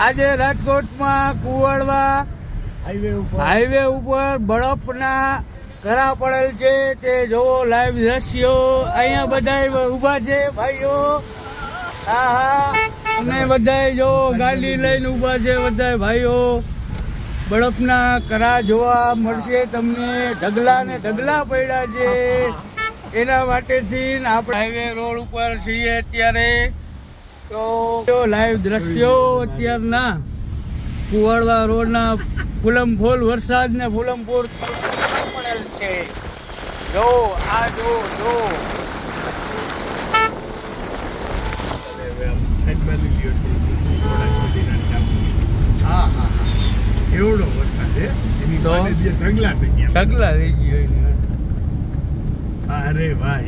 આજે રાજકોટમાં કુવાડવા હાઈવે ઉપર બરફના કરા પડેલ છે તે જોવો લાઈવ દ્રશ્યો. અહીંયા બધા ઊભા છે ભાઈઓ. હા હા. અને બધા જો ગાડી લઈને ઊભા છે બધા ભાઈઓ. બરફના કરા જોવા મળશે તમને. ઢગલા ને ઢગલા પડ્યા છે. એના માટેથી આપણે હાઈવે રોડ ઉપર છીએ અત્યારે. તો લાઈવ દ્રશ્યો અત્યારના કુવાડવા રોડના ફૂલમ વરસાદ ને ફૂલમ પડેલ છે. જો આ જો જો. સાઈડમાં લીધી હતી ઘોડા ચોટીના ટાપુ. હા હા. એવડો વરસાદ છે. એની તો? ઢગલા થઈ ગયા. ઢગલા થઈ ગયો અરે વાહ